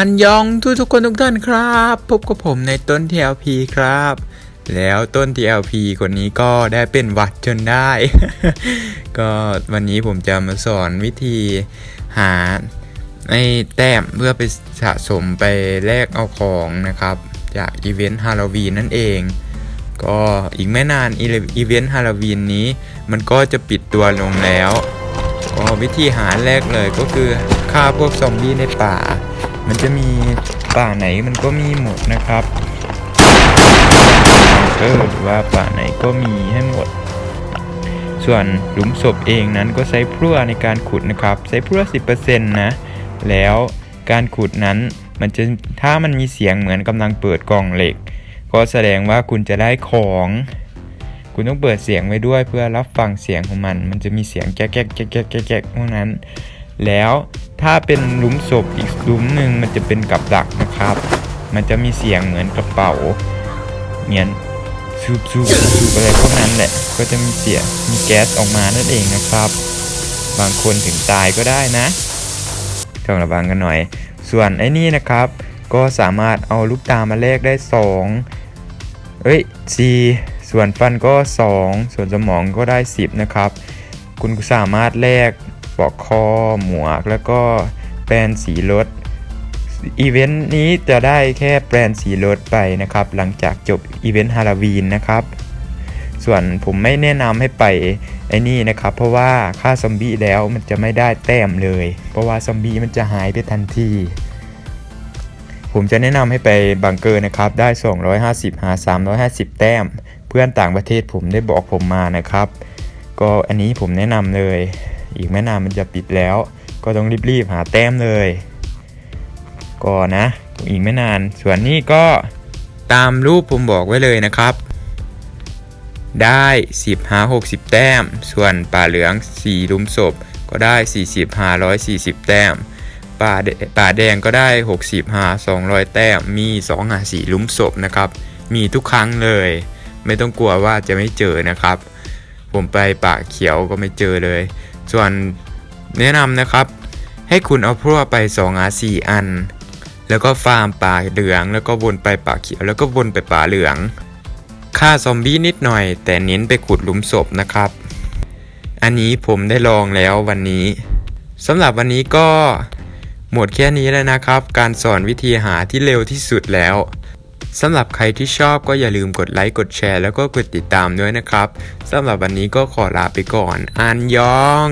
อันยองทุกทุกๆคนทุกท่านครับ พบกับผมในต้น TLP ครับ แล้วต้น TLP คนนี้ก็ได้เป็นวัดจนได้ ก็วันนี้ผมจะมาสอนวิธีหาไอ้แต้มเพื่อไปสะสมไปแลกเอาของนะครับ จากอีเวนต์ฮาโลวีนนั่นเอง ก็อีกไม่นานอีเวนต์ฮาโลวีนนี้ มันก็จะปิดตัวลงแล้วก็วิธีหาแรกเลยก็คือฆ่าพวกซอมบี้ในป่า มันจะมีป่าไหนมันก็มีหมดนะครับเออหรือว่าป่าไหนก็มีให้หมด ส่วนหลุมศพเองนั้นก็ใช้พลั่วในการขุดนะครับ ใช้พลั่ว10%นะแล้วการขุดนั้นมันจะถ้ามันมีเสียงเหมือนกำลังเปิดกล่องเหล็ก ก็แสดงว่าคุณจะได้ของ คุณต้องเปิดเสียงไว้ด้วยเพื่อรับฟังเสียงของมัน มันจะมีเสียงแก๊กแก๊กแก๊กแก๊กแก๊กแก๊กพวกนั้น แล้วถ้าเป็นหลุมศพอีกหลุมหนึ่งมันจะเป็นกับดักนะครับ มันจะมีเสียงเหมือนกระเป๋าเงี้ยซูบซูบซูบอะไรพวกนั้นแหละ ก็จะมีเสียงมีแก๊สออกมานั่นเองนะครับ บางคนถึงตายก็ได้นะต้องระวังกันหน่อย ส่วนไอ้นี่นะครับ ก็สามารถเอาลูกตามาแลกได้2เอ้ย4ส่วนฟันก็ 2 ส่วนสมองก็ได้ 10 นะครับ คุณสามารถแลก ปลอกคอ หมวก แล้วก็แปรงสีรถ อีเวนต์นี้จะได้แค่แปรงสีรถไปนะครับ หลังจากจบอีเวนต์ฮาโลวีนนะครับ ส่วนผมไม่แนะนำให้ไปไอ้นี่นะครับ เพราะว่าฆ่าซอมบี้แล้วมันจะไม่ได้แต้มเลย เพราะว่าซอมบี้มันจะหายไปทันทีผมจะแนะนำให้ไปบังเกอร์นะครับ ได้ 250 หา 350 แต้ม เพื่อนต่างประเทศผมได้บอกผมมานะครับ ก็อันนี้ผมแนะนำเลย อีกไม่นานมันจะปิดแล้ว ก็ต้องรีบๆหาแต้มเลยก็นะ อีกไม่นาน ส่วนนี้ก็ตามรูปผมบอกไว้เลยนะครับ ได้ 10หา60 แต้ม ส่วนป่าเหลือง 4 ลุมศพ ก็ได้ 40หา140 แต้ม ป่าแดป่าแดงก็ได้ 60หา200 แต้ม มี 2หา4ลุมศพนะครับ มีทุกครั้งเลย ไม่ต้องกลัวว่าจะไม่เจอนะครับ ผมไปป่าเขียวก็ไม่เจอเลย ส่วนแนะนำนะครับ ให้คุณเอาพลั่วไป2อา4อัน แล้วก็ฟาร์มป่าเหลือง แล้วก็วนไปป่าเขียว แล้วก็วนไปป่าเหลืองฆ่าซอมบี้นิดหน่อย แต่เน้นไปขุดหลุมศพนะครับ อันนี้ผมได้ลองแล้ววันนี้สำหรับวันนี้ก็หมดแค่นี้แล้วนะครับ การสอนวิธีหาที่เร็วที่สุดแล้ว สำหรับใครที่ชอบก็อย่าลืมกดไลค์กดแชร์แล้วก็กดติดตามด้วยนะครับสำหรับวันนี้ก็ขอลาไปก่อน อันยอง